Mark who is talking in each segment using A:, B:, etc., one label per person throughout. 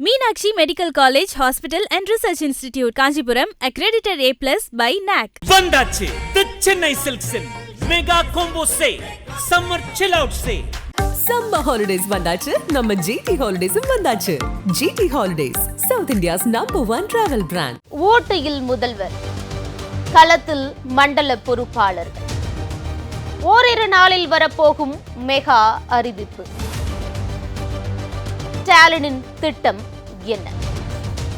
A: Meenakshi Medical College, Hospital and Research Institute, Kanjipuram, accredited A plus by NAC.
B: வந்தாச்சு. The Chennai சில்க்ஸின் mega combo say summer chill out say
C: summer holidays வந்தாச்சு. நம்ம GT ஹாலிடேஸும் வந்தாச்சு. GT holidays south India's number one travel brand
D: ஓட்டையில் முதல்வர் களத்தில் மண்டல பொறுப்பாளர்கள். ஓரிரு நாளில் வரப்போகும் மெகா அறிவிப்பு. ஸ்டாலினின் திட்டம் என்ன?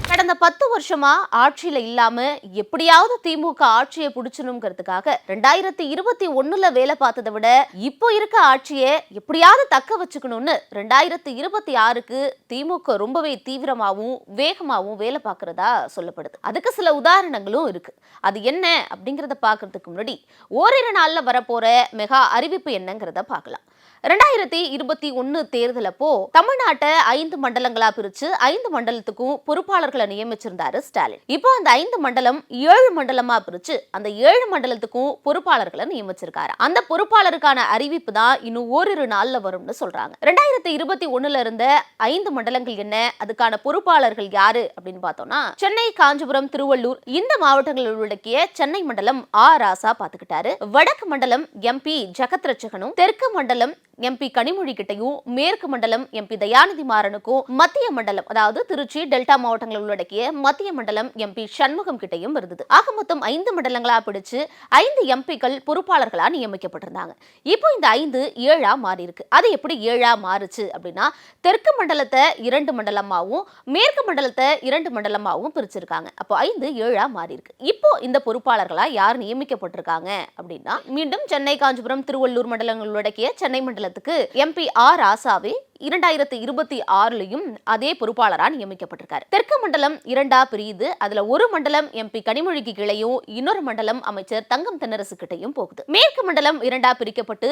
D: கடந்த பத்து வருஷமா ஆட்சியில இல்லாம எப்படியாவது திமுக ஆட்சியை பிடிச்சணுங்கிறதுக்காக ரெண்டாயிரத்தி இருபத்தி ஒண்ணுல வேலை பார்த்ததை விட இப்போ இருக்க ஆட்சியை எப்படியாவது தக்க வச்சுக்கணும்னு ரெண்டாயிரத்தி இருபத்தி ஆறுக்கு திமுக ரொம்பவே தீவிரமாகவும் வேகமாகவும் வேலை பார்க்கறதா சொல்லப்படுது. அதுக்கு சில உதாரணங்களும் இருக்கு. அது என்ன அப்படிங்கிறத பார்க்கறதுக்கு முன்னாடி ஓரிரு நாள்ல வரப்போற மெகா அறிவிப்பு என்னங்கிறத பார்க்கலாம். ரெண்டாயிரத்தி இருபத்தி ஒன்னு தேர்தல் அப்போ தமிழ்நாட்டை ஐந்து மண்டலங்களா பிரிச்சு ஐந்து மண்டலத்துக்கும் பொறுப்பாளர்களை நியமிச்சிருந்தாரு ஸ்டாலின். இப்போ அந்த ஐந்து மண்டலம் ஏழு மண்டலமா பிரிச்சு அந்த ஏழு மண்டலத்துக்கும் பொறுப்பாளர்களை நியமிச்சிருக்காரு. அந்த பொறுப்பாளருக்கான அறிவிப்பு தான் இன்னும் ஓரிரு நாள்ல வரும்னு சொல்றாங்க. ரெண்டாயிரத்தி இருபத்தி ஒண்ணுல இருந்த ஐந்து மண்டலங்கள் என்ன அதுக்கான பொறுப்பாளர்கள் யாரு அப்படின்னு பார்த்தோம்னா சென்னை காஞ்சிபுரம் திருவள்ளூர் இந்த மாவட்டங்களில் உள்ளடக்கிய சென்னை மண்டலம் ஆ ராசா பாத்துக்கிட்டாரு. வடக்கு மண்டலம் எம்பி ஜெகத் ரட்சகனும் தெற்கு மண்டலம் எம்பி கனிமொழி கிட்டையும் மேற்கு மண்டலம் எம்பி தயாநிதி மாறனுக்கும் மத்திய மண்டலம் அதாவது திருச்சி டெல்டா மாவட்டங்களில் உள்ளடக்கிய மத்திய மண்டலம் எம்பி சண்முகம் கிட்டையும் இருந்தது ஆக மொத்தம் ஐந்து மண்டலங்களா பிடிச்சு ஐந்து எம்பிக்கள் பொறுப்பாளர்களா நியமிக்கப்பட்டிருந்தாங்க. இப்போ இந்த ஐந்து ஏழா மாறி இருக்கு அது எப்படி ஏழா மாறுச்சு அப்படின்னா தெற்கு மண்டலத்தை இரண்டு மண்டலமாகவும் மேற்கு மண்டலத்தை இரண்டு மண்டலமாகவும் பிரிச்சிருக்காங்க. அப்போ ஐந்து ஏழா மாறி இருக்கு இப்போ இந்த பொறுப்பாளர்களா யார் நியமிக்கப்பட்டிருக்காங்க அப்படின்னா மீண்டும் சென்னை காஞ்சிபுரம் திருவள்ளூர் மண்டலங்கள் உள்ளடக்கிய சென்னை மண்டலத்துக்கு எம்பி ஆர் ஆசாவே இரண்டாயிரத்தி இருபத்தி ஆறுலையும் அதே பொறுப்பாளராக நியமிக்கப்பட்டிருக்காரு. தெற்கு மண்டலம் இரண்டா பிரியுது. அதுல ஒரு மண்டலம் எம்பி கனிமொழிக்கு கீழையும் இன்னொரு மண்டலம் அமைச்சர் தங்கம் தென்னரசு கிட்டையும் போகுது. மேற்கு மண்டலம் இரண்டா பிரிக்கப்பட்டு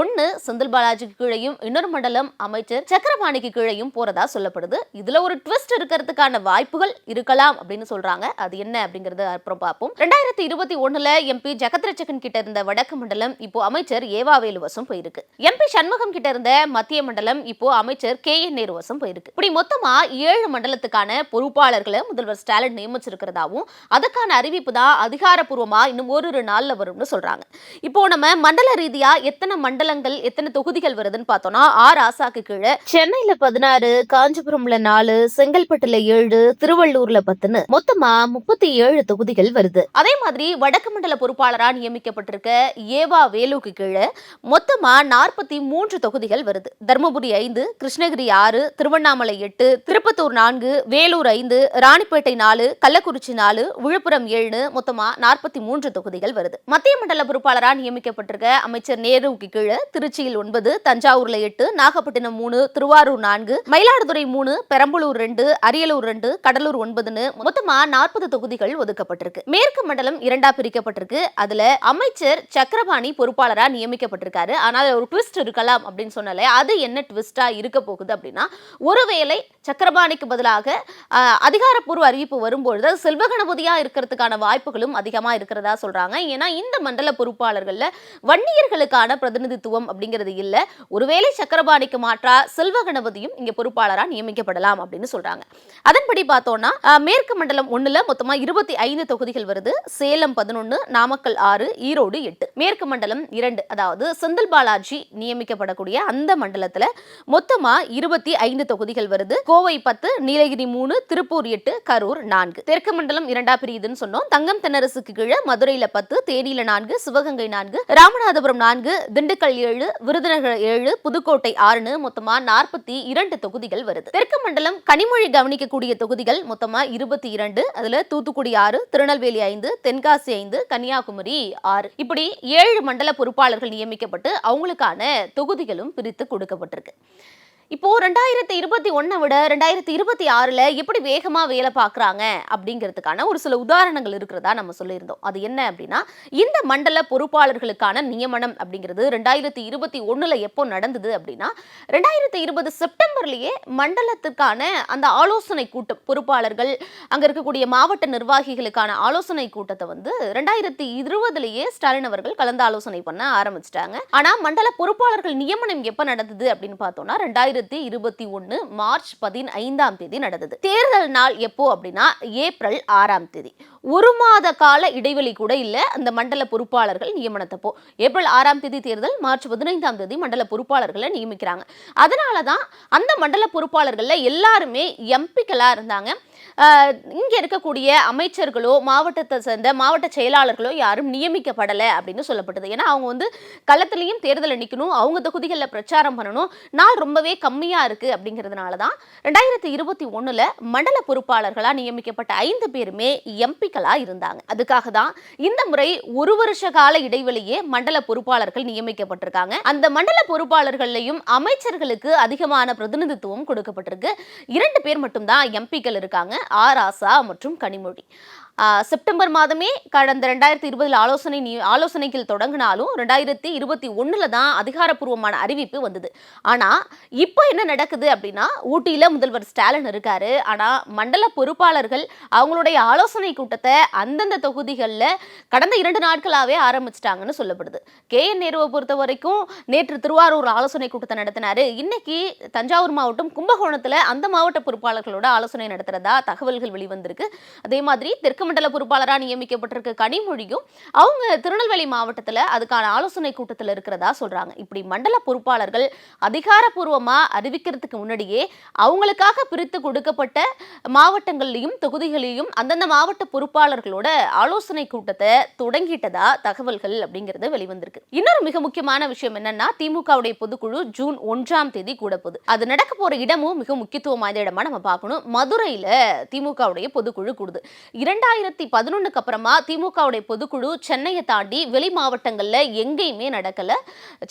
D: ஒன்னு செந்தில் பாலாஜிக்கு கீழையும் இன்னொரு மண்டலம் அமைச்சர் சக்கரபாணிக்கு கீழையும் போறதா சொல்லப்படுது. இதுல ஒரு ட்விஸ்ட் இருக்கிறதுக்கான வாய்ப்புகள் இருக்கலாம் அப்படின்னு சொல்றாங்க. அது என்ன அப்படிங்கறது அப்புறம் பார்ப்போம். ரெண்டாயிரத்தி இருபத்தி ஒண்ணுல எம்பி ஜெகத்ரட்சகன் கிட்ட இருந்த வடக்கு மண்டலம் இப்போ அமைச்சர் ஏவா வேலுவசம் போயிருக்கு. எம்பி சண்முகம் கிட்ட இருந்த மத்திய மண்டலம் இப்போ அமைச்சர் கே என் நேரு வசம் போயிருக்கு. இப்படி மொத்தமா ஏழு மண்டலத்துக்கான பொறுப்பாளர்களை முதல்வர் ஸ்டாலின் நியமிச்சிருக்கிறதாவும் அதுக்கான அறிவிப்பு தான் அதிகாரப்பூர்வமா இன்னும் ஒரு நாள்ல வரும்னு சொல்றாங்க. இப்போ நம்ம மண்டல ரீதியா எத்தனை மண்டலங்கள் எத்தனை தொகுதிகள் வருதுன்னு பார்த்தோம்னா ஆர் ஆசாக்கு கீழே சென்னையில பதினாறு காஞ்சிபுரம்ல நாலு செங்கல்பட்டுல ஏழு திருவள்ளூர்ல பத்துன்னு மொத்தமா முப்பத்தி ஏழு தொகுதிகள் வருது. அதே மாதிரி வடக்கு மண்டல பொறுப்பாளரா நியமிக்கப்பட்டிருக்க ஏவா வேலுக்கு கீழே மொத்தமா நாற்பத்தி மூன்று தொகுதிகள் வருது. தர்மபுரி ஐந்து கிருஷ்ணகிரி ஆறு திருவண்ணாமலை எட்டு திருப்பத்தூர் நான்கு வேலூர் ஐந்து ராணிப்பேட்டை நாலு கள்ளக்குறிச்சி நாலு விழுப்புரம் ஏழு மொத்தமா நாற்பத்தி மூன்று தொகுதிகள் வருது. மத்திய மண்டல பொறுப்பாளராக நியமிக்கப்பட்டிருக்க அமைச்சர் நேருவுக்கு கீழே திருச்சியில் ஒன்பது தஞ்சாவூர்ல எட்டு நாகப்பட்டினம் மூணு திருவாரூர் நான்கு மயிலாடுதுறை மூணு பெரம்பலூர் ரெண்டு அரியலூர் ரெண்டு கடலூர் ஒன்பதுன்னு மொத்தமா நாற்பது தொகுதிகள் ஒதுக்கப்பட்டிருக்கு. மேற்கு மண்டலம் இரண்டா பிரிக்கப்பட்டிருக்கு. அதுல அமைச்சர் சக்கரபாணி பொறுப்பாளராக நியமிக்கப்பட்டிருக்காரு. ஆனால் ஒரு ட்விஸ்ட் இருக்கலாம் அப்படின்னு சொன்னாலே அது என்ன ட்விஸ்டா இருக்க போகுது அப்படின்னா ஒருவேளை சக்கரபாணிக்கு பதிலாக அதிகாரப்பூர்வ அறிவிப்பு வரும்பொழுது அது செல்வ கணபதியா இருக்கிறதுக்கான வாய்ப்புகளும் அதிகமாக இருக்கிறதா சொல்கிறாங்க ஏன்னா இந்த மண்டல பொறுப்பாளர்களில் வன்னியர்களுக்கான பிரதிநிதித்துவம் அப்படிங்கிறது இல்ல. ஒருவேளை சக்கரபாணிக்கு மாற்றா செல்வ கணபதியும் இங்க பொறுப்பாளரா நியமிக்கப்படலாம் அப்படின்னு சொல்றாங்க. அதன்படி பார்த்தோம்னா மேற்கு மண்டலம் ஒண்ணுல மொத்தமா இருபத்தி ஐந்து தொகுதிகள் வருது. சேலம் பதினொன்னு நாமக்கல் ஆறு ஈரோடு எட்டு. மேற்கு மண்டலம் இரண்டு. அதாவது செந்தில் பாலாஜி நியமிக்கப்படக்கூடிய அந்த மண்டலத்தில் மொத்தமா இருபத்தி ஐந்து தொகுதிகள் வருது. கோவை பத்து நீலகிரி மூணு திருப்பூர் எட்டு கரூர் நான்கு. தெற்கு மண்டலம் இரண்டா பிரியுதுன்னு சொன்னோம். தங்கம் தென்னரசுக்கு கீழே மதுரையில பத்து தேனியில நான்கு சிவகங்கை நான்கு ராமநாதபுரம் நான்கு திண்டுக்கல் ஏழு விருதுநகர் ஏழு புதுக்கோட்டை ஆறுன்னு மொத்தமா நாற்பத்தி இரண்டு தொகுதிகள் வருது. தெற்கு மண்டலம் கனிமொழி கவனிக்கக்கூடிய தொகுதிகள் மொத்தமா இருபத்தி இரண்டு அதுல தூத்துக்குடி ஆறு திருநெல்வேலி ஐந்து தென்காசி ஐந்து கன்னியாகுமரி ஆறு. இப்படி ஏழு மண்டல பொறுப்பாளர்கள் நியமிக்கப்பட்டு அவங்களுக்கான தொகுதிகளும் பிரித்து கொடுக்கப்பட்டிருக்கு. இப்போ ரெண்டாயிரத்தி இருபத்தி ஒன்றை விட ரெண்டாயிரத்தி இருபத்தி ஆறில் எப்படி வேகமாக வேலை பார்க்குறாங்க அப்படிங்கிறதுக்கான ஒரு சில உதாரணங்கள் இருக்கிறதா நம்ம சொல்லியிருந்தோம். அது என்ன அப்படின்னா இந்த மண்டல பொறுப்பாளர்களுக்கான நியமனம் அப்படிங்கிறது ரெண்டாயிரத்தி இருபத்தி ஒன்றில் எப்போ நடந்தது அப்படின்னா ரெண்டாயிரத்தி இருபது செப்டம்பர்லேயே மண்டலத்துக்கான அந்த ஆலோசனை கூட்டம் பொறுப்பாளர்கள் அங்கே இருக்கக்கூடிய மாவட்ட நிர்வாகிகளுக்கான ஆலோசனை கூட்டத்தை வந்து ரெண்டாயிரத்தி இருபதுலேயே ஸ்டாலின் அவர்கள் கலந்து ஆலோசனை பண்ண ஆரம்பிச்சிட்டாங்க. ஆனால் மண்டல பொறுப்பாளர்கள் நியமனம் எப்போ நடந்தது அப்படின்னு பார்த்தோம்னா ரெண்டாயிரத்தி ரெண்டாயிரத்தி இருபத்தி ஒன்று மார்ச் பதினைந்தாம் தேதி நடந்தது. தேர்தல் நாள் எப்போ அப்படின்னா ஏப்ரல் ஆறாம் தேதி. ஒரு மாத கால இடைவெளி கூட இல்லை அந்த மண்டல பொறுப்பாளர்கள் நியமனத்தப்போ. ஏப்ரல் ஆறாம் தேதி தேர்தல் மார்ச் பதினைந்தாம் தேதி மண்டல பொறுப்பாளர்களை நியமிக்கிறாங்க. அதனால தான் அந்த மண்டல பொறுப்பாளர்களில் எல்லாருமே எம்பிக்களாக இருந்தாங்க. இங்கே இருக்கக்கூடிய அமைச்சர்களோ மாவட்டத்தை சேர்ந்த மாவட்ட செயலாளர்களோ யாரும் நியமிக்கப்படலை அப்படின்னு சொல்லப்பட்டது. ஏன்னா அவங்க வந்து களத்திலையும் தேர்தலில் நிற்கணும் அவங்க தொகுதிகளில் பிரச்சாரம் பண்ணணும் நாள் ரொம்பவே கம்மியாக இருக்கு அப்படிங்கிறதுனால தான் ரெண்டாயிரத்தி இருபத்தி ஒன்றில் மண்டல பொறுப்பாளர்களாக நியமிக்கப்பட்ட ஐந்து பேருமே எம்பிக்களாக இருந்தாங்க. அதுக்காக தான் இந்த முறை ஒரு வருஷ கால இடைவெளியே மண்டல பொறுப்பாளர்கள் நியமிக்கப்பட்டிருக்காங்க. அந்த மண்டல பொறுப்பாளர்கள்லையும் அமைச்சர்களுக்கு அதிகமான பிரதிநிதித்துவம் கொடுக்கப்பட்டிருக்கு. இரண்டு பேர் மட்டும்தான் எம்பிக்கள் இருக்காங்க. ஆர் ஆசா மற்றும் கனிமொழி. செப்டம்பர் மாதமே கடந்த ரெண்டாயிரத்தி இருபதில் ஆலோசனை நீ- ஆலோசனைகள் தொடங்கினாலும் ரெண்டாயிரத்தி இருபத்தி ஒன்றில் தான் அதிகாரப்பூர்வமான அறிவிப்பு வந்தது. ஆனால் இப்போ என்ன நடக்குது அப்படின்னா ஊட்டியில் முதல்வர் ஸ்டாலின் இருக்காரு. ஆனால் மண்டல பொறுப்பாளர்கள் அவங்களுடைய ஆலோசனை கூட்டத்தை அந்தந்த தொகுதிகளில் கடந்த இரண்டு நாட்களாகவே ஆரம்பிச்சிட்டாங்கன்னு சொல்லப்படுது. கே என் நேருவை பொறுத்த வரைக்கும் நேற்று திருவாரூர் ஆலோசனை கூட்டத்தை நடத்தினார். இன்னைக்கு தஞ்சாவூர் மாவட்டம் கும்பகோணத்தில் அந்த மாவட்ட பொறுப்பாளர்களோட ஆலோசனை நடத்துகிறதா தகவல்கள் வெளிவந்திருக்கு. அதே மாதிரி தெற்கு மண்டல பொறுப்பாளராக நியமிக்கப்பட்டிருக்க கனிமொழியும் அவங்க திருநெல்வேலி மாவட்டத்தில் அதுக்கான ஆலோசனை கூட்டத்தில் இருக்கிறதா சொல்றாங்க. இப்படி மண்டல பொறுப்பாளர்கள் அதிகாரப்பூர்வமாக அறிவிக்கிறதுக்கு முன்னாடியே அவங்களுக்காக பிரித்து கொடுக்கப்பட்ட மாவட்டங்கள்லையும் தொகுதிகளையும் அந்தந்த மாவட்ட பொறுப்பாளர்களோட ஆலோசனை கூட்டத்தை தொடங்கிட்டதா தகவல்கள் அப்படிங்கிறது வெளிவந்திருக்கு. இன்னொரு மிக முக்கியமான விஷயம் என்னன்னா திமுகவுடைய பொதுக்குழு ஜூன் ஒன்றாம் தேதி கூட போகுது. அது நடக்க போற இடமும் மிக முக்கியத்துவம் வாய்ந்த இடமா நம்ம பார்க்கணும். மதுரையில திமுகவுடைய பொதுக்குழு கூடுது. ரெண்டாயிரத்தி பதினொன்றுக்கு அப்புறமா திமுகவுடைய பொதுக்குழு சென்னையை தாண்டி வெளி மாவட்டங்களில் எங்கேயுமே நடக்கல.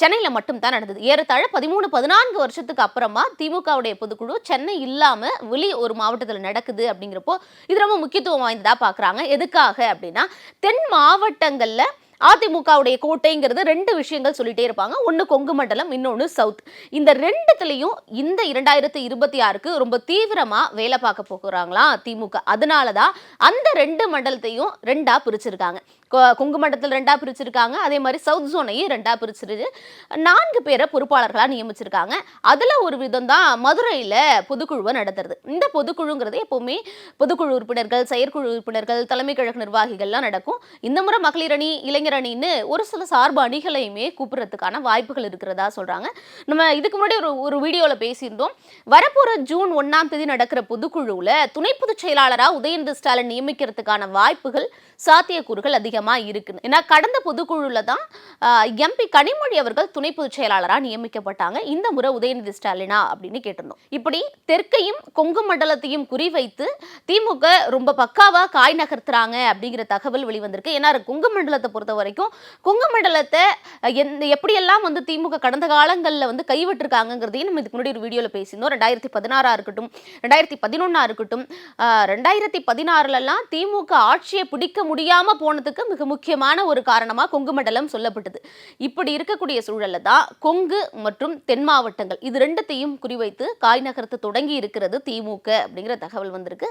D: சென்னையில் மட்டும்தான் நடந்தது. ஏறத்தாழ பதிமூணு பதினான்கு வருஷத்துக்கு அப்புறமா திமுகவுடைய பொதுக்குழு சென்னை இல்லாமல் வெளி ஒரு மாவட்டத்தில் நடக்குது அப்படிங்கிறப்போ இது ரொம்ப முக்கியத்துவம் வாய்ந்ததாக பார்க்குறாங்க எதுக்காக அப்படின்னா தென் மாவட்டங்களில் அதிமுகவுடைய கோட்டைங்கிறது ரெண்டு விஷயங்கள் சொல்லிட்டே இருப்பாங்க. ஒன்று கொங்கு மண்டலம் இன்னொன்று சவுத். இந்த ரெண்டுத்துலேயும் இந்த இரண்டாயிரத்தி இருபத்தி ஆறுக்கு ரொம்ப தீவிரமாக வேலை பார்க்க போகிறாங்களா திமுக. அதனால தான் அந்த ரெண்டு மண்டலத்தையும் ரெண்டாக பிரிச்சிருக்காங்க. கொங்கு மண்டலத்தில் ரெண்டாக பிரிச்சிருக்காங்க. அதே மாதிரி சவுத் ஜோனையும் ரெண்டாக பிரிச்சிருக்கு நான்கு பேரை பொறுப்பாளர்களாக நியமிச்சிருக்காங்க. அதில் ஒரு விதம் தான் மதுரையில் பொதுக்குழுவை நடத்துறது. இந்த பொதுக்குழுங்கிறது எப்போவுமே பொதுக்குழு உறுப்பினர்கள் செயற்குழு உறுப்பினர்கள் தலைமை கழக நிர்வாகிகள்லாம் நடக்கும். இந்த முறை மகளிர் அணி இளைஞர் அணின்னு ஒரு சில சார்பு அணிகளையுமே கூப்பிடுறதுக்கான வாய்ப்புகள் இருக்கிறதா சொல்கிறாங்க நம்ம இதுக்கு முன்னாடி ஒரு ஒரு வீடியோவில் பேசியிருந்தோம். வரப்போகிற ஜூன் ஒன்றாம் தேதி நடக்கிற பொதுக்குழுவில் துணை பொதுச் செயலாளராக உதயநிதி ஸ்டாலின் நியமிக்கிறதுக்கான வாய்ப்புகள் சாத்தியக்கூறுகள் அதிகம் இருக்குன்னு. ஏன்னா கடந்த பொதுக்குழுல தான் எம்பி கனிமொழி அவர்கள் துணை பொதுச் செயலாளராக நியமிக்கப்பட்டாங்க. இந்த முறை உதயநிதி ஸ்டாலினா அப்படின்னு கேட்டிருந்தோம். இப்படி தெற்கையும் கொங்கு மண்டலத்தையும் குறிவைத்து திமுக ரொம்ப பக்காவாக காய் நகர்த்துறாங்க அப்படிங்கிற தகவல் வெளிவந்திருக்கு. ஏன்னா கொங்கு மண்டலத்தை பொறுத்த வரைக்கும் கொங்கு மண்டலத்தை எந்த எப்படியெல்லாம் வந்து திமுக கடந்த காலங்களில் வந்து கைவிட்டிருக்காங்கிறதையும் நம்ம இதுக்கு முன்னாடி ஒரு வீடியோவில் பேசியிருந்தோம். ரெண்டாயிரத்தி பதினாறாக இருக்கட்டும் ரெண்டாயிரத்தி பதினொன்னா இருக்கட்டும் ரெண்டாயிரத்தி பதினாறுலலாம் திமுக ஆட்சியை பிடிக்க முடியாமல் போனதுக்கு மிக முக்கியமான ஒரு காரணமாக கொங்கு மண்டலம் சொல்லப்பட்டது. இப்படி இருக்கக்கூடிய சூழலில் தான் கொங்கு மற்றும் தென் மாவட்டங்கள் இது ரெண்டுத்தையும் குறிவைத்து காய் நகரத்து தொடங்கி இருக்கிறது திமுக அப்படிங்கிற தகவல் வந்திருக்கு.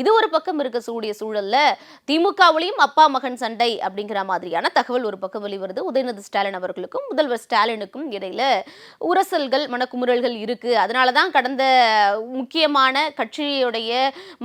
D: இது ஒரு பக்கம் இருக்கக்கூடிய சூழலில் திமுகவிலையும் அப்பா மகன் சண்டை அப்படிங்கிற மாதிரியான தகவல் ஒரு பக்கம் வெளிவருது. உதயநிதி ஸ்டாலின் அவர்களுக்கும் முதல்வர் ஸ்டாலினுக்கும் இடையில உரசல்கள் மனக்குமுறல்கள் இருக்கு. அதனால தான் கடந்த முக்கியமான கட்சியுடைய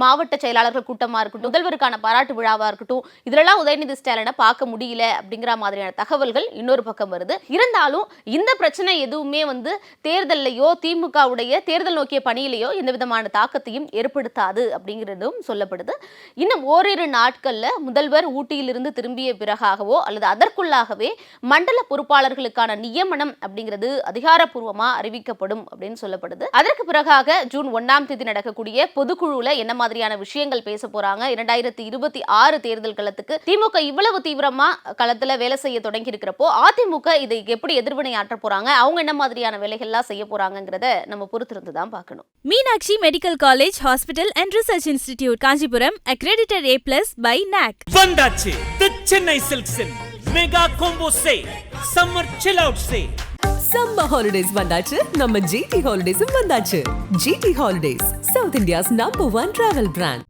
D: மாவட்ட செயலாளர்கள் கூட்டமாக இருக்கட்டும் முதல்வருக்கான பாராட்டு விழாவாக இருக்கட்டும் இதிலெல்லாம் உதயநிதி ஸ்டாலினை ஸ்டாலினை பார்க்க முடியல அப்படிங்கிற மாதிரியான தகவல்கள் இன்னொரு பக்கம் வருது. இருந்தாலும் இந்த பிரச்சனை எதுவுமே வந்து தேர்தலையோ திமுகவுடைய தேர்தல் நோக்கிய பணியிலையோ எந்த விதமான தாக்கத்தையும் ஏற்படுத்தாது அப்படிங்கிறதும் சொல்லப்படுது. இன்னும் ஓரிரு நாட்களில் முதல்வர் ஊட்டியிலிருந்து திரும்பிய பிறகாகவோ அல்லது அதற்குள்ளாகவே மண்டல பொறுப்பாளர்களுக்கான நியமனம் அப்படிங்கிறது அதிகாரப்பூர்வமாக அறிவிக்கப்படும் அப்படின்னு சொல்லப்படுது. அதற்கு பிறகாக ஜூன் ஒன்றாம் தேதி நடக்கக்கூடிய பொதுக்குழுல என்ன மாதிரியான விஷயங்கள் பேச போறாங்க? இரண்டாயிரத்தி இருபத்தி ஆறு தேர்தல் களத்துக்கு திமுக இவ்வளவு தீவிரமா களத்துல வேலை செய்ய தொடங்கி இருக்கிறப்போ அதிமுக இதை எப்படி எதிர்வினை ஆற்ற போறாங்க? அவங்க என்ன மாதிரியான வேலைகள்லாம் செய்ய போறாங்கங்கிறத நம்ம பொறுத்திருந்து தான் பார்க்கணும்.
A: Meenakshi medical college hospital and research institute Kanchipuram accredited A plus by NAC.
B: வந்தாச்சு the Chennai சில்க்ஸின் mega combo say summer chill out say
C: summer holidays வந்தாச்சு நம்ம ஜிடி ஹாலிடேஸும் வந்தாச்சு. GT holidays south India's number one travel brand